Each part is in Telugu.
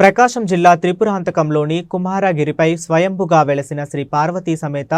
ప్రకాశం జిల్లా త్రిపురాంతకంలోని కుమారగిరిపై స్వయంభుగా వెలసిన శ్రీ పార్వతీ సమేత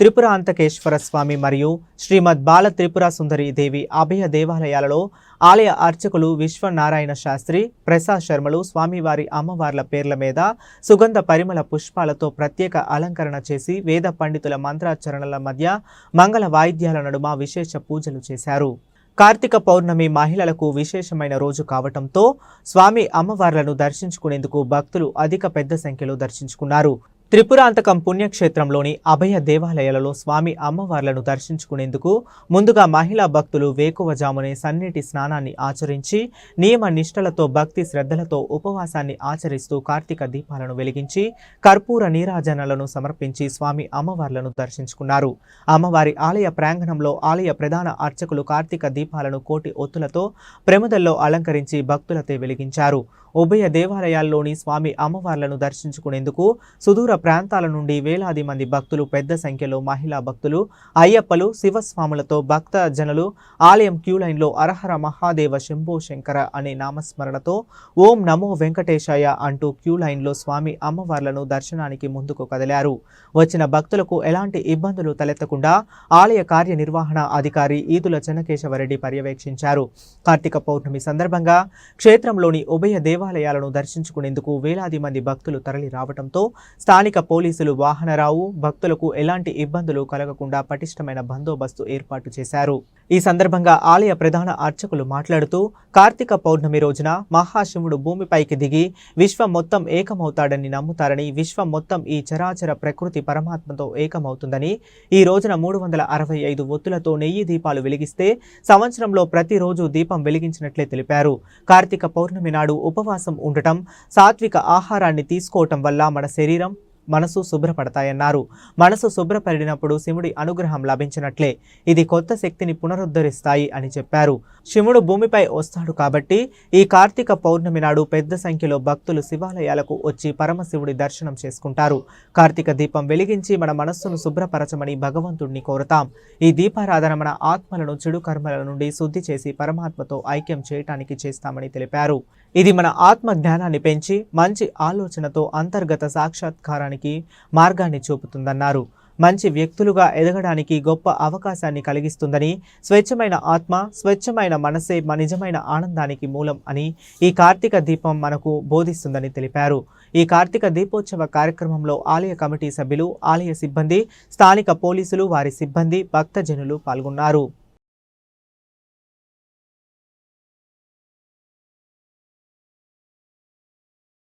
త్రిపురాంతకేశ్వర స్వామి మరియు శ్రీమద్ బాల త్రిపుర సుందరి దేవి అభయ దేవాలయాలలో ఆలయ అర్చకులు విశ్వనారాయణ శాస్త్రి ప్రసాద్ శర్మలు స్వామివారి అమ్మవార్ల పేర్ల మీద సుగంధ పరిమళ పుష్పాలతో ప్రత్యేక అలంకరణ చేసి వేద పండితుల మంత్రాచరణల మధ్య మంగళ వాయిద్యాల నడుమ విశేష పూజలు చేశారు. కార్తీక పౌర్ణమి మహిళలకు విశేషమైన రోజు కావటంతో స్వామి అమ్మవార్లను దర్శించుకునేందుకు భక్తులు అధిక పెద్ద సంఖ్యలో దర్శించుకున్నారు. త్రిపురాంతకం పుణ్యక్షేత్రంలోని అభయ దేవాలయాలలో స్వామి అమ్మవార్లను దర్శించుకునేందుకు ముందుగా మహిళా భక్తులు వేకువజామునే సన్నిటి స్నానాన్ని ఆచరించి నియమ నిష్టలతో భక్తి శ్రద్ధలతో ఉపవాసాన్ని ఆచరిస్తూ కార్తీక దీపాలను వెలిగించి కర్పూర నీరాజనలను సమర్పించి స్వామి అమ్మవార్లను దర్శించుకున్నారు. అమ్మవారి ఆలయ ప్రాంగణంలో ఆలయ ప్రధాన అర్చకులు కార్తీక దీపాలను కోటి ఒత్తులతో ప్రముదల్లో అలంకరించి భక్తులతో వెలిగించారు. ఉభయ దేవాలయాల్లోని స్వామి అమ్మవార్లను దర్శించుకునేందుకు సుదూర ప్రాంతాల నుండి వేలాది మంది భక్తులు పెద్ద సంఖ్యలో మహిళా భక్తులు అయ్యప్పలు శివస్వాములతో భక్త జనులు ఆలయం క్యూ లైన్లో అరహర మహాదేవ శంభో శంకర అనే నామస్మరణతో ఓం నమో వెంకటేశాయ అంటూ క్యూ లైన్లో స్వామి అమ్మవార్లను దర్శనానికి ముందుకు కదిలారు. వచ్చిన భక్తులకు ఎలాంటి ఇబ్బందులు తలెత్తకుండా ఆలయ కార్యనిర్వహణ అధికారి ఈదుల చెన్నకేశవరెడ్డి పర్యవేక్షించారు. కార్తీక పౌర్ణమి సందర్భంగా క్షేత్రంలోని ఉభయ దేవాలయాలను దర్శించుకునేందుకు వేలాది మంది భక్తులు తరలి రావడంతో స్థానిక పోలీసులు వాహనరావు భక్తులకు ఎలాంటి ఇబ్బందులు కలగకుండా పటిష్టమైన బందోబస్తు ఏర్పాటు చేశారు. ఈ సందర్భంగా ఆలయ ప్రధాన అర్చకులు మాట్లాడుతూ కార్తీక పౌర్ణమి రోజున మహాశివుడు భూమిపైకి దిగి విశ్వం మొత్తం ఏకమవుతాడని నమ్ముతారని విశ్వం మొత్తం ఈ చరాచర ప్రకృతి పరమాత్మతో ఏకమవుతుందని ఈ రోజున మూడు వందల అరవై ఐదు ఒత్తులతో నెయ్యి దీపాలు వెలిగిస్తే సంవత్సరంలో ప్రతిరోజు దీపం వెలిగించినట్లే తెలిపారు. కార్తీక పౌర్ణమి నాడు ఉపవాసం ఉండటం సాత్విక ఆహారాన్ని తీసుకోవటం వల్ల మన శరీరం మనసు శుభ్రపడతాయన్నారు. మనసు శుభ్రపడినప్పుడు శివుడి అనుగ్రహం లభించినట్లే. ఇది కొత్త శక్తిని పునరుద్ధరిస్తాయి అని చెప్పారు. శివుడు భూమిపై వస్తాడు కాబట్టి ఈ కార్తీక పౌర్ణమి నాడు పెద్ద సంఖ్యలో భక్తులు శివాలయాలకు వచ్చి పరమశివుడి దర్శనం చేసుకుంటారు. కార్తీక దీపం వెలిగించి మన మనస్సును శుభ్రపరచమని భగవంతుడిని కోరుతాం. ఈ దీపారాధన మన ఆత్మలను చెడు కర్మల నుండి శుద్ధి చేసి పరమాత్మతో ఐక్యం చేయటానికి చేస్తామని తెలిపారు. ఇది మన ఆత్మ జ్ఞానాన్ని పెంచి మంచి ఆలోచనతో అంతర్గత సాక్షాత్కారాన్ని ఎదగడానికి మార్గాన్ని చూపుతుందన్నారు. మంచి వ్యక్తులుగా ఎదగడానికి గొప్ప అవకాశాన్ని కలిగిస్తుందని స్వచ్ఛమైన ఆత్మ స్వచ్ఛమైన మనసే నిజమైన ఆనందానికి మూలం అని ఈ కార్తీక దీపం మనకు బోధిస్తుందని తెలిపారు. ఈ కార్తీక దీపోత్సవ కార్యక్రమంలో ఆలయ కమిటీ సభ్యులు ఆలయ సిబ్బంది స్థానిక పోలీసులు వారి సిబ్బంది భక్తజనులు పాల్గొన్నారు.